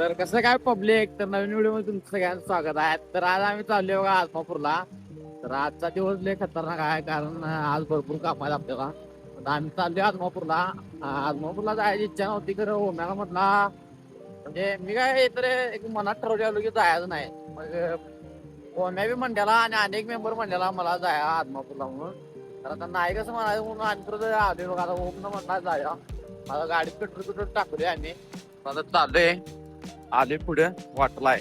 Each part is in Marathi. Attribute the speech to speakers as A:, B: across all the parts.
A: तर कसं काय पब्लिक तर नवीन व्हिडिओमध्ये तुमचं सगळ्यांचं स्वागत आहे. तर आज आम्ही चाललो बघा आत्मापूरला तर आजचा दिवस लय खतरनाक आहे कारण आज भरपूर काम आहेत आपल्याला. तर आम्ही चाललोय आत्मापूरला आत्मापूरला जायची इच्छा नव्हती खरं ओम्याला म्हटला. म्हणजे मी काय तर एक मनात ठरवलेलो की जायचं नाही. मग ओम्या बी मंड्याला आणि अनेक मेंबर मंड्याला मला जाया आत्मापूरला म्हणून. तर आता नाही कसं म्हणायचं म्हणून आणि परत आधी बघा. आता ओमनं म्हटला जाया माझा गाडीत पेट्रोल पेट्रोल टाकले आम्ही. आता आहे आले पुढे वाटलाय.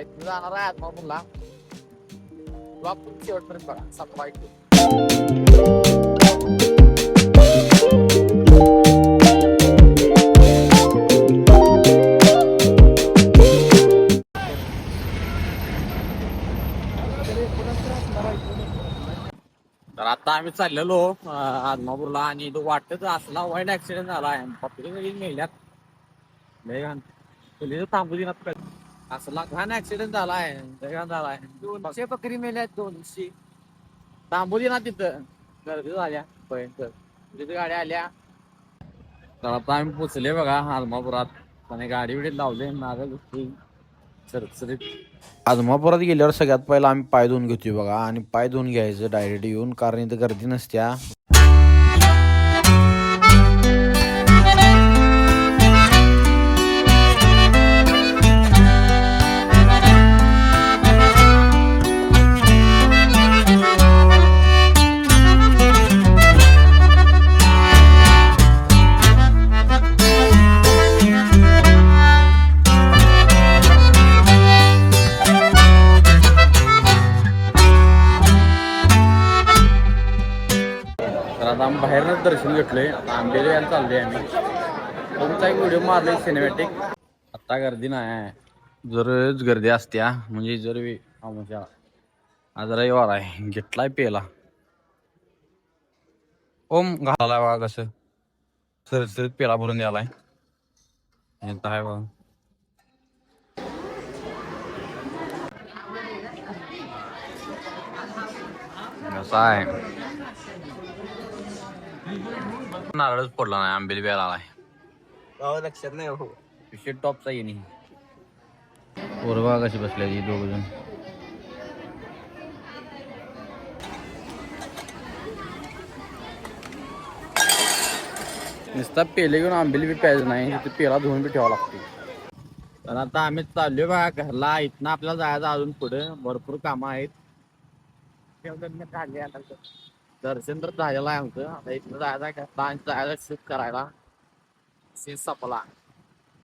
A: इथून जाणार आहे आत्मापूरला ब्लॉग पण शेवटपर्यंत बघा सप्पा तर आता आम्ही चाललेलो अं, आदमापूरला आणि तो वाटत असला वाईट ऍक्सिडेंट झाला. आहे पत्रिका गेली मेल्यात. लय घाण. असला घाण ऍक्सिडेंट झाला आहे लय घाण झाला आहे दोनशे बकरी मेल्यात दोनशे. थांबू दिना तिथं. गर्दी झाल्या भयंकर. तिथे गाड्या आल्या. तर आता आम्ही पोचले बघा आदमापुरात आणि गाडी बिडी लावले मागं गोष्टी सरसरीत
B: आदमापुरात गेल्यावर सगळ्यात पहिला आम्ही पाय धुवून घेतोय बघा. आणि पाय धुवून घ्यायचं डायरेक्ट येऊन कारण इथं गर्दी नसत्या.
A: तर आता आम्ही बाहेरच दर्शन घेतलंय. आता आंबेले यायला चाललोय आम्ही. तुमचा एक व्हिडिओ मारलाय सिनेमॅटिक आता गर्दी नाही जरच गर्दी असत्या. म्हणजे जर वे- हा म्हणजे आज रविवार आहे. घेतलाय पेला. ओम घालाय बघा कसं. सरसरीत पेला भरून द्यालाय येत आहे बघा. कसा आहे. नारळच पडला नाही आंबेली प्यायला आलाय.
C: लक्षात नाही हो
A: विषय टॉपचा येणे.
B: पोरबा कशी बसल्या ती दोघ जण?
A: नुसता पेले घेऊन आंबेली बी प्यायचं नाही तिथे पेला धुवून बी ठेवावं लागते तर आता आम्ही चाललोय बघा घरला इथनं आपल्याला जायचं अजून पुढे. भरपूर कामं आहेत. दर्शन तर झालेलं आहे आमचं आता इथनं जायचं आहे घरला आणि जायचं शूट करायला सीन संपला